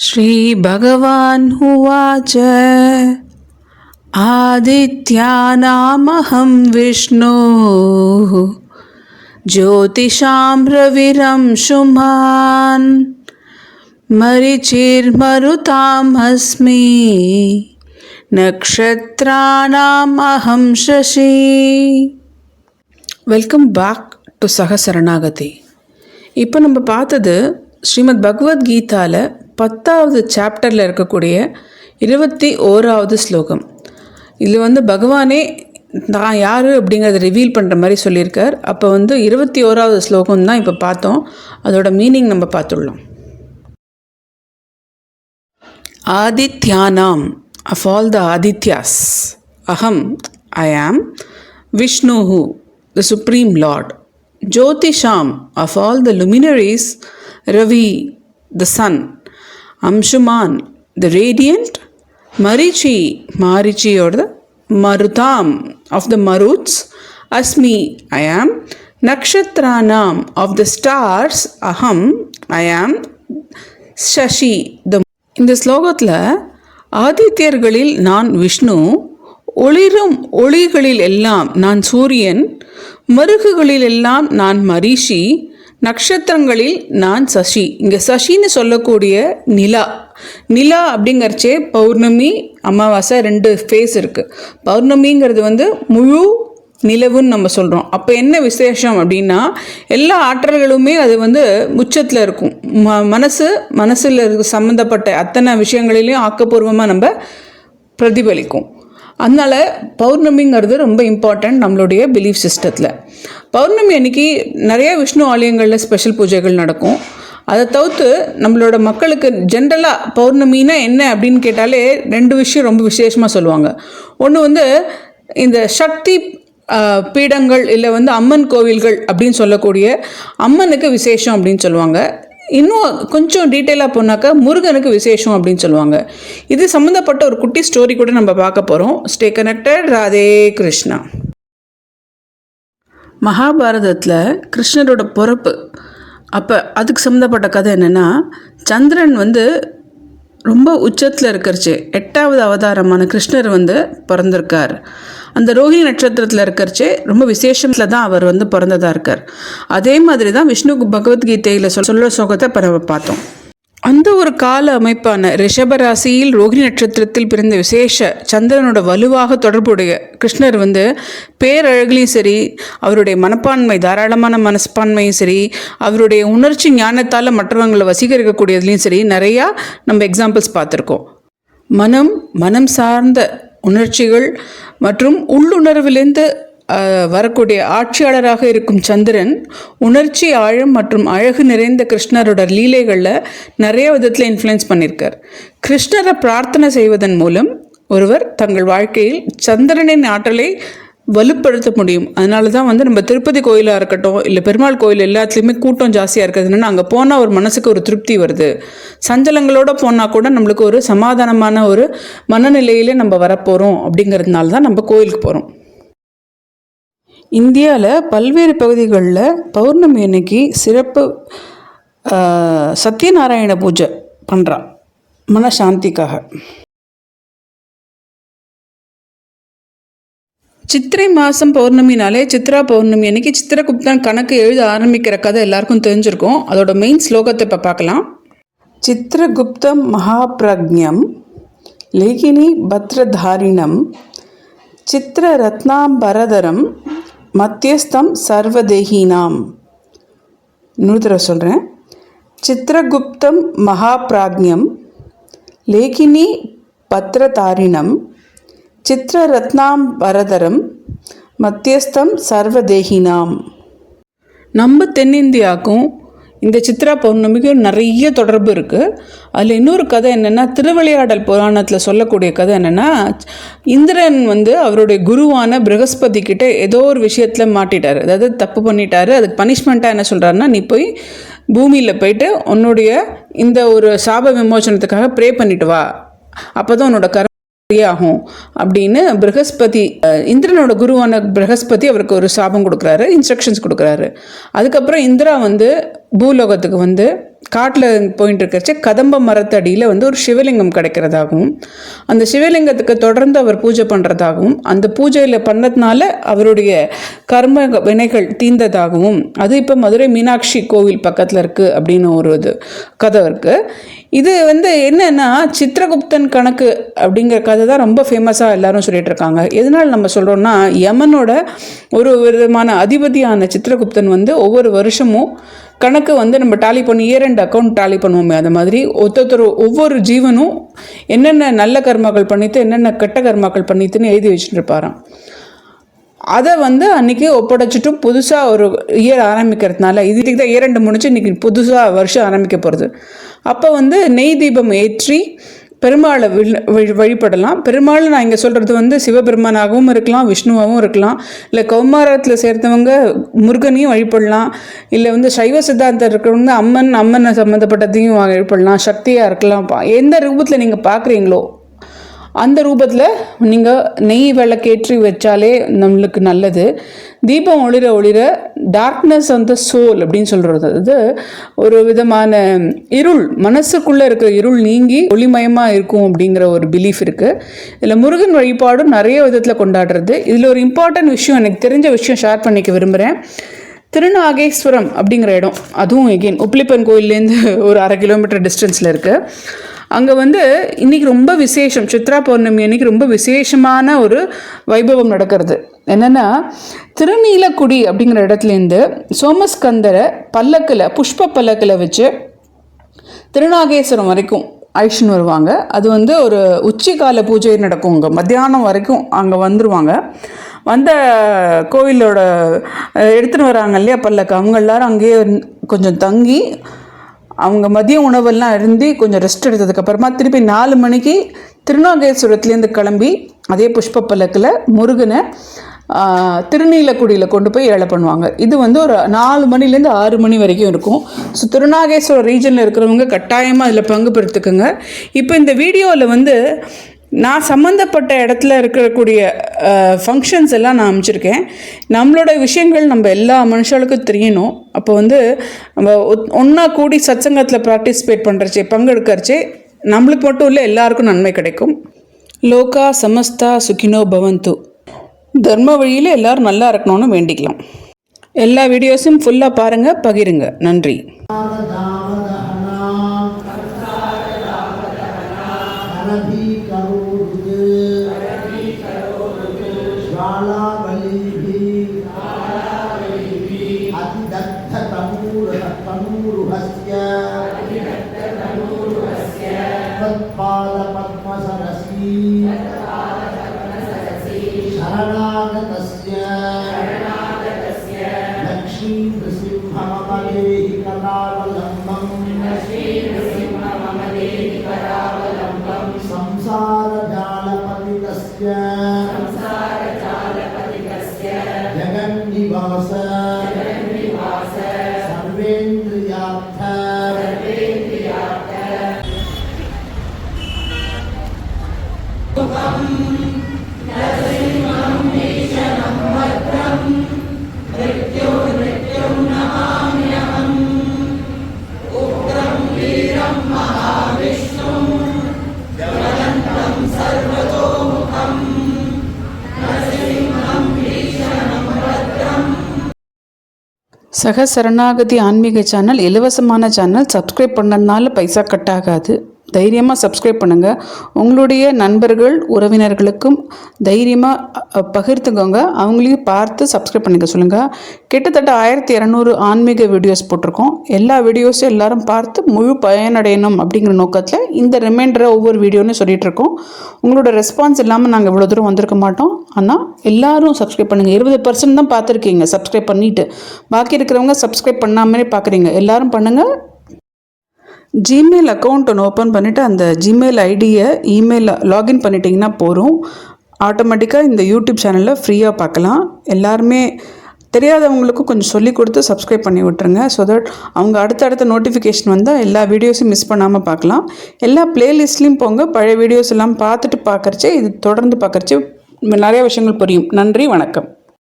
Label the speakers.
Speaker 1: श्रीभगवान् उवाच आदित्यानामहं विष्णुः ज्योतिषां रविरंशुमान् मरिचिर्मरुताम् अस्मि நக்ஷத்ராணாம் அஹம் சசி வெல்கம் பேக் டு சகசரணாகதி இப்போ நம்ம பார்த்தது ஸ்ரீமத் பகவத்கீதாவில் பத்தாவது சாப்டரில் இருக்கக்கூடிய இருபத்தி ஓராவது ஸ்லோகம். இதில் வந்து பகவானே நான் யார் அப்படிங்கிறத ரிவீல் பண்ணுற மாதிரி சொல்லியிருக்கார். அப்போ வந்து இருபத்தி ஓராவது ஸ்லோகம் தான் இப்போ பார்த்தோம். அதோட மீனிங் நம்ம பார்த்துள்ளோம் ஆதித்யானாம் அஃப் ஆல் த ஆதித்யாஸ் அகம் I am Vishnu the supreme lord ஜோதிஷாம் of all the luminaries Ravi the sun Amshuman the radiant மரிச்சி மாரிச்சியோட மருதாம் ஆஃப் த மருத்ஸ் அஸ்மி ஐ ஆம் நக்ஷத்ரானாம் ஆஃப் த ஸ்டார்ஸ் அஹம் ஐ சசி த இந்த ஸ்லோகத்தில் ஆதித்யர்களில் நான் விஷ்ணு ஒளிரும் ஒளிகளில் எல்லாம் நான் சூரியன் மருகுகளில் எல்லாம் நான் மரிஷி நட்சத்திரங்களில் நான் சசி. இங்கே சசின்னு சொல்லக்கூடிய நிலா. நிலா அப்படிங்கிறச்சே பௌர்ணமி அமாவாசை ரெண்டு ஃபேஸ் இருக்குது பௌர்ணமிங்கிறது வந்து முழு நிலவுன்னு நம்ம சொல்கிறோம் அப்போ என்ன விசேஷம் அப்படின்னா எல்லா ஆற்றல்களுமே அது வந்து உச்சத்தில் இருக்கும். ம மனசு மனசில் இருக்க சம்மந்தப்பட்ட அத்தனை விஷயங்களிலையும் ஆக்கப்பூர்வமாக நம்ம பிரதிபலிக்கும். அதனால் பௌர்ணமிங்கிறது ரொம்ப இம்பார்ட்டண்ட் நம்மளுடைய பிலீஃப் சிஸ்டத்தில் பௌர்ணமி அன்னைக்கு நிறைய விஷ்ணு ஆலயங்களில் ஸ்பெஷல் பூஜைகள் நடக்கும். அதை தவிர்த்து நம்மளோட மக்களுக்கு ஜென்ரலாக பௌர்ணமின்னா என்ன அப்படின்னு கேட்டாலே ரெண்டு விஷயம் ரொம்ப விசேஷமாக சொல்லுவாங்க. ஒன்று வந்து இந்த சக்தி பீடங்கள் இல்லை வந்து அம்மன் கோவில்கள் அப்படின்னு சொல்லக்கூடிய அம்மனுக்கு விசேஷம் அப்படின்னு சொல்லுவாங்க. இன்னும் கொஞ்சம் டீட்டெயிலாக போனாக்கா முருகனுக்கு விசேஷம் அப்படின்னு சொல்லுவாங்க. இது சம்மந்தப்பட்ட ஒரு குட்டி ஸ்டோரி கூட நம்ம பார்க்க போகிறோம் ஸ்டே கனெக்டட் ராதே கிருஷ்ணா. மகாபாரதத்தில் கிருஷ்ணரோட பிறப்பு. அப்போ அதுக்கு சம்மந்தப்பட்ட கதை என்னென்னா சந்திரன் வந்து ரொம்ப உச்சத்தில் இருக்கிறச்சு. எட்டாவது அவதாரமான கிருஷ்ணர் வந்து பிறந்திருக்கார். அந்த ரோஹிணி நட்சத்திரத்தில் இருக்கிறச்சே ரொம்ப விசேஷத்தில் தான் அவர் வந்து பிறந்ததாக இருக்கார். அதே மாதிரி தான் விஷ்ணு பகவத்கீதையில் சொல் சொல்ல சோகத்தை பரவ பார்த்தோம். அந்த ஒரு கால அமைப்பான ரிஷபராசியில் ரோகிணி நட்சத்திரத்தில் பிறந்த விசேஷ சந்திரனோட வலுவாக தொடர்புடைய கிருஷ்ணர் வந்து பேரழகுலையும் சரி அவருடைய மனப்பான்மை தாராளமான மனப்பான்மையும் சரி அவருடைய உணர்ச்சி ஞானத்தால் மற்றவங்களை வசீகரிக்கக்கூடியதுலேயும் சரி நிறையா நம்ம எக்ஸாம்பிள்ஸ் பார்த்துருக்கோம். மனம் மனம் சார்ந்த உணர்ச்சிகள் மற்றும் உள்ளுணர்விலிருந்து வரக்கூடிய ஆட்சியாளராக இருக்கும் சந்திரன் உணர்ச்சி ஆழம் மற்றும் அழகு நிறைந்த கிருஷ்ணரோட லீலைகளில் நிறைய விதத்தில் இன்ஃப்ளூயன்ஸ் பண்ணியிருக்கார் கிருஷ்ணரை பிரார்த்தனை செய்வதன் மூலம் ஒருவர் தங்கள் வாழ்க்கையில் சந்திரனின் ஆற்றலை வலுப்படுத்த முடியும். அதனால தான் வந்து நம்ம திருப்பதி கோயிலாக இருக்கட்டும் இல்லை பெருமாள் கோயில் எல்லாத்துலேயுமே கூட்டம் ஜாஸ்தியாக இருக்கிறதுனா அங்கே போனால் ஒரு மனசுக்கு ஒரு திருப்தி வருது. சஞ்சலங்களோடு போனால் கூட நம்மளுக்கு ஒரு சமாதானமான ஒரு மனநிலையிலே நம்ம வரப்போகிறோம் அப்படிங்கிறதுனால தான் நம்ம கோயிலுக்கு போகிறோம் இந்தியாவில் பல்வேறு பகுதிகளில் பௌர்ணமி அன்னைக்கு சிறப்பு சத்யநாராயண பூஜை பண்ணுறா மனசாந்திக்காக. சித்திரை மாதம் பௌர்ணமினாலே சித்ரா பௌர்ணமி அன்னைக்கு சித்திரகுப்தன் கணக்கு எழுத ஆரம்பிக்கிற கதை எல்லாருக்கும் தெரிஞ்சிருக்கும். அதோட மெயின் ஸ்லோகத்தை இப்போ பார்க்கலாம் சித்திரகுப்தம் மகாபிரஜம் லேகினி பத்ரதாரிணம் சித்திர ரத்னாம்பரதரம் மத்தியஸ்தம் சர்வதேகினாம். நூத்திர சொல்கிறேன் சித்திரகுப்தம் மகாபிராஜ்யம் லேகினி பத்திரதாரிணம் சித்திரரத்னாம் வரதரம் மத்தியஸ்தம் சர்வதேகினாம். நம்ம தென்னிந்தியாவுக்கும் இந்த சித்ரா பௌர்ணமிக்கும் நிறைய தொடர்பு இருக்குது அதில் இன்னொரு கதை என்னென்னா திருவிளையாடல் புராணத்தில் சொல்லக்கூடிய கதை என்னென்னா இந்திரன் வந்து அவருடைய குருவான பிரகஸ்பதி கிட்டே ஏதோ ஒரு விஷயத்தில் மாட்டிட்டார். அதாவது தப்பு பண்ணிட்டாரு. அதுக்கு பனிஷ்மெண்ட்டாக என்ன சொல்கிறாருன்னா நீ போய் பூமியில் போயிட்டு உன்னுடைய இந்த ஒரு சாப விமோச்சனத்துக்காக ப்ரே பண்ணிட்டு வா. அப்போ தான் உன்னோட கர ஆகும் அப்படின்னு பிரகஸ்பதி இந்திரனோட குருவான பிரகஸ்பதி அவருக்கு ஒரு சாபம் கொடுக்குறாரு இன்ஸ்ட்ரக்ஷன்ஸ் கொடுக்குறாரு. அதுக்கப்புறம் இந்திரா வந்து பூலோகத்துக்கு வந்து காட்டில் போயிட்டு இருக்கிறச்ச கதம்ப மரத்தடியில் வந்து ஒரு சிவலிங்கம் கிடைக்கிறதாகவும் அந்த சிவலிங்கத்துக்கு தொடர்ந்து அவர் பூஜை பண்ணுறதாகவும் அந்த பூஜையில் பண்ணதுனால அவருடைய கர்ம வினைகள் தீர்ந்ததாகவும் அது இப்போ மதுரை மீனாட்சி கோவில் பக்கத்தில் இருக்குது அப்படின்னு ஒரு இது கதை இருக்குது இது வந்து என்னன்னா சித்திரகுப்தன் கணக்கு அப்படிங்கிற கதை தான் ரொம்ப ஃபேமஸாக எல்லாரும் சொல்லிட்டு இருக்காங்க. எதனால் நம்ம சொல்கிறோம்னா யமனோட ஒரு விதமான அதிபதியான சித்திரகுப்தன் வந்து ஒவ்வொரு வருஷமும் கணக்கு வந்து நம்ம டாலி பண்ணி இயர் அண்ட் அக்கௌண்ட் டாலி பண்ணுவோமே அந்த மாதிரி ஒருத்தொருத்தர் ஒவ்வொரு ஜீவனும் என்னென்ன நல்ல கர்மாக்கள் பண்ணித்து என்னென்ன கெட்ட கர்மாக்கள் பண்ணித்துன்னு எழுதி வச்சுட்டு இருப்பாராம் அதை வந்து அன்றைக்கி ஒப்படைச்சிட்டு புதுசாக ஒரு இயர் ஆரம்பிக்கிறதுனால இதுக்கு தான் இயர் ரெண்டு முடிச்சு இன்றைக்கி புதுசாக வருஷம் ஆரம்பிக்க போகிறது அப்போ வந்து நெய் தீபம் ஏற்றி பெருமாளை வழி வழிபடலாம். பெருமாள் நான் இங்கே சொல்கிறது வந்து சிவபெருமானாகவும் இருக்கலாம் விஷ்ணுவாகவும் இருக்கலாம். இல்லை கௌமாரத்தில் சேர்த்தவங்க முருகனையும் வழிபடலாம். இல்லை வந்து சைவ சித்தாந்தம் இருக்கிறவங்க அம்மன் அம்மனை சம்மந்தப்பட்டதையும் வழிபடலாம். சக்தியாக இருக்கலாம். எந்த ரூபத்தில் நீங்கள் பார்க்குறீங்களோ அந்த ரூபத்தில் நீங்கள் நெய் விளக்கேற்றி வச்சாலே நம்மளுக்கு நல்லது. தீபம் ஒளிர ஒளிர டார்க்னஸ் ஆன் த சோல் அப்படின்னு சொல்கிறது அது ஒரு விதமான இருள் மனசுக்குள்ளே இருக்கிற இருள் நீங்கி ஒளிமயமாக இருக்கும் அப்படிங்கிற ஒரு பிலீஃப் இருக்குது இதில் முருகன் வழிபாடும் நிறைய விதத்தில் கொண்டாடுறது. இதில் ஒரு இம்பார்ட்டன்ட் விஷயம் எனக்கு தெரிஞ்ச விஷயம் ஷேர் பண்ணிக்க விரும்புகிறேன் திருநாகேஸ்வரம் அப்படிங்கிற இடம் அதுவும் எகெயின் உப்ளிப்பன் கோயிலேருந்து ஒரு அரை கிலோமீட்டர் டிஸ்டன்ஸில் இருக்குது அங்கே வந்து இன்றைக்கி ரொம்ப விசேஷம். சித்ரா பௌர்ணமி அன்றைக்கி ரொம்ப விசேஷமான ஒரு வைபவம் நடக்கிறது. என்னென்னா திருநீலக்குடி அப்படிங்கிற இடத்துலேருந்து சோமஸ்கந்தரை பல்லக்கில் புஷ்ப பல்லக்கில் வச்சு திருநாகேஸ்வரம் வரைக்கும் அழிச்சுன்னு வருவாங்க. அது வந்து ஒரு உச்சிக்கால பூஜை நடக்கும் அங்கே. மத்தியானம் வரைக்கும் அங்கே வந்துடுவாங்க வந்த கோவிலோட எடுத்துன்னு வராங்க இல்லையா பல்லக்கு. அவங்க எல்லாரும் அங்கேயே கொஞ்சம் தங்கி அவங்க மதிய உணவெல்லாம் இருந்து கொஞ்சம் ரெஸ்ட் எடுத்ததுக்கப்புறமா திருப்பி நாலு மணிக்கு திருநாகேஸ்வரத்துலேருந்து கிளம்பி அதே புஷ்ப பல்லக்கில் முருகனை திருநீலக்குடியில் கொண்டு போய் ஏழை பண்ணுவாங்க. இது வந்து ஒரு நாலு மணிலேருந்து ஆறு மணி வரைக்கும் இருக்கும். ஸோ திருநாகேஸ்வரம் ரீஜனில் இருக்கிறவங்க கட்டாயமாக அதில் பங்கு பெறுத்துக்குங்க இப்போ இந்த வீடியோவில் வந்து நான் சம்மந்தப்பட்ட இடத்துல இருக்கக்கூடிய ஃபங்க்ஷன்ஸ் எல்லாம் நான் அமைச்சிருக்கேன். நம்மளோட விஷயங்கள் நம்ம எல்லா மனுஷர்களுக்கும் தெரியணும். அப்போ வந்து நம்ம ஒன்றா கூடி சத்சங்கத்தில் பார்ட்டிசிபேட் பண்ணுறச்சே பங்கெடுக்கிறச்சே நம்மளுக்கு மட்டும் இல்லை எல்லாருக்கும் நன்மை கிடைக்கும். லோகா சமஸ்தா சுகினோ பவந்து. தர்ம வழியில் எல்லோரும் நல்லா இருக்கணும்னு வேண்டிக்கலாம். எல்லா வீடியோஸும் ஃபுல்லாக பாருங்கள் பகிருங்க. நன்றி.
Speaker 2: జగత్పాల పద్మ సరసీ శరణాగతస్య లక్ష్మీ నృసింహమదేహి కళావలంబం సంసార జాల సంసార
Speaker 1: சக சரணாகதி ஆன்மீக சேனல் இலவசமான சேனல் சப்ஸ்கிரைப் பண்ணதுனால பைசா கட் ஆகாது. தைரியமாக சப்ஸ்கிரைப் பண்ணுங்கள் உங்களுடைய நண்பர்கள் உறவினர்களுக்கும் தைரியமாக பகிர்த்துக்கோங்க அவங்களையும் பார்த்து சப்ஸ்கிரைப் பண்ணிக்க சொல்லுங்கள் கிட்டத்தட்ட ஆயிரத்தி இரநூறு ஆன்மீக வீடியோஸ் போட்டிருக்கோம். எல்லா வீடியோஸும் எல்லாரும் பார்த்து முழு பயனடையணும் அப்படிங்கிற நோக்கத்தில் இந்த ரிமைண்டரை ஒவ்வொரு வீடியோன்னு சொல்லிகிட்ருக்கோம் உங்களோட ரெஸ்பான்ஸ் இல்லாமல் நாங்கள் இவ்வளோ தூரம் வந்திருக்க மாட்டோம். ஆனால் எல்லோரும் சப்ஸ்கிரைப் பண்ணுங்கள் இருபது பர்சன்ட் தான் பார்த்துருக்கீங்க சப்ஸ்கிரைப் பண்ணிவிட்டு பாக்கி இருக்கிறவங்க சப்ஸ்கிரைப் பண்ணாமலே பார்க்குறீங்க எல்லோரும் பண்ணுங்கள் ஜிமெயில் அக்கௌண்ட் ஒன்று ஓப்பன் பண்ணிவிட்டு அந்த ஜிமெயில் ஐடியை இமெயில் லாகின் பண்ணிட்டீங்கன்னா போகிறோம் ஆட்டோமேட்டிக்காக இந்த யூடியூப் சேனலில் ஃப்ரீயாக பார்க்கலாம். எல்லாருமே தெரியாதவங்களுக்கும் கொஞ்சம் சொல்லி கொடுத்து சப்ஸ்கிரைப் பண்ணி விட்டுருங்க. ஸோ தட் அவங்க அடுத்தடுத்த நோட்டிஃபிகேஷன் வந்தால் எல்லா வீடியோஸும் மிஸ் பண்ணாமல் பார்க்கலாம். எல்லா ப்ளேலிஸ்ட்லேயும் போங்க. பழைய வீடியோஸ் எல்லாம் பார்த்துட்டு பார்க்குறச்சே இது தொடர்ந்து பார்க்குறச்சே நிறைய விஷயங்கள் புரியும். நன்றி வணக்கம்.